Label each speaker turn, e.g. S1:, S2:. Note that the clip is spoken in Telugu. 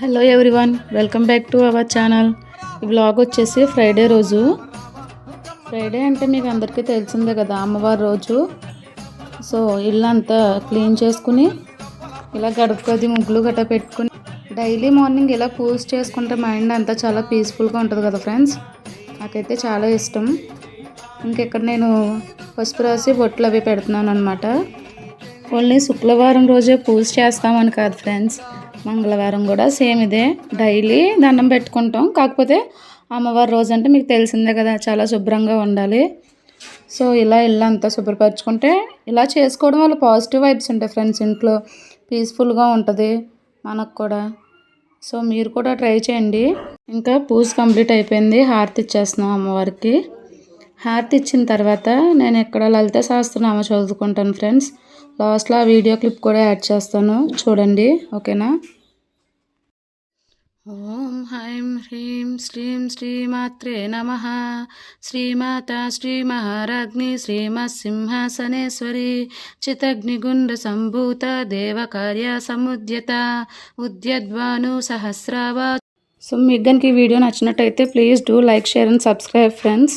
S1: Hello everyone welcome back to our channel ఈ వ్లాగ్ వచ్చేసి ఫ్రైడే రోజు. ఫ్రైడే అంటే మీకు అందరికీ తెలిసిందే కదా అమ్మవారి రోజు. సో ఇల్లంతా క్లీన్ చేసుకుని ఇలా గడపది ముగ్గులు గట్ట పెట్టుకుని డైలీ మార్నింగ్ ఇలా పూజ చేసుకుంటే మైండ్ అంతా చాలా పీస్ఫుల్గా ఉంటుంది కదా ఫ్రెండ్స్ నాకైతే చాలా ఇష్టం. ఇంకెక్కడ నేను పసుపు రాసి బొట్లు అవి పెడుతున్నాను అనమాట ఓన్లీ శుక్రవారం రోజే పూజ చేస్తామని కాదు ఫ్రెండ్స్. మంగళవారం కూడా సేమ్ ఇదే. డైలీ దండం పెట్టుకుంటాం. కాకపోతే అమ్మవారి రోజు అంటే మీకు తెలిసిందే కదా చాలా శుభ్రంగా ఉండాలి. సో ఇలా ఇల్లు అంతా శుభ్రపరచుకుంటే ఇలా చేసుకోవడం వల్ల పాజిటివ్ వైబ్స్ ఉంటాయి ఫ్రెండ్స్ ఇంట్లో. పీస్ఫుల్గా ఉంటుంది మనకు కూడా. సో మీరు కూడా ట్రై చేయండి. ఇంకా పూజ కంప్లీట్ అయిపోయింది. హారతి ఇచ్చేస్తున్నాం అమ్మవారికి. హారతి ఇచ్చిన తర్వాత నేను ఇక్కడ లలిత సహస్రనామ చదువుకుంటాను ఫ్రెండ్స్. లాస్ట్లో ఆ వీడియో క్లిప్ కూడా యాడ్ చేస్తాను. చూడండి ఓకేనా? ఓం హైం హ్రీం శ్రీం శ్రీమాత్రే నమ. శ్రీమాత శ్రీ మహారాజ్ఞి శ్రీమత్సింహాసనేశ్వరి. చితగ్నిగుండ సంభూత దేవకార్య సముద్యత. ఉద్యద్వాను సహస్రావా సో మీకు కనుక ఈ వీడియో నచ్చినట్టయితే please do like share and subscribe friends.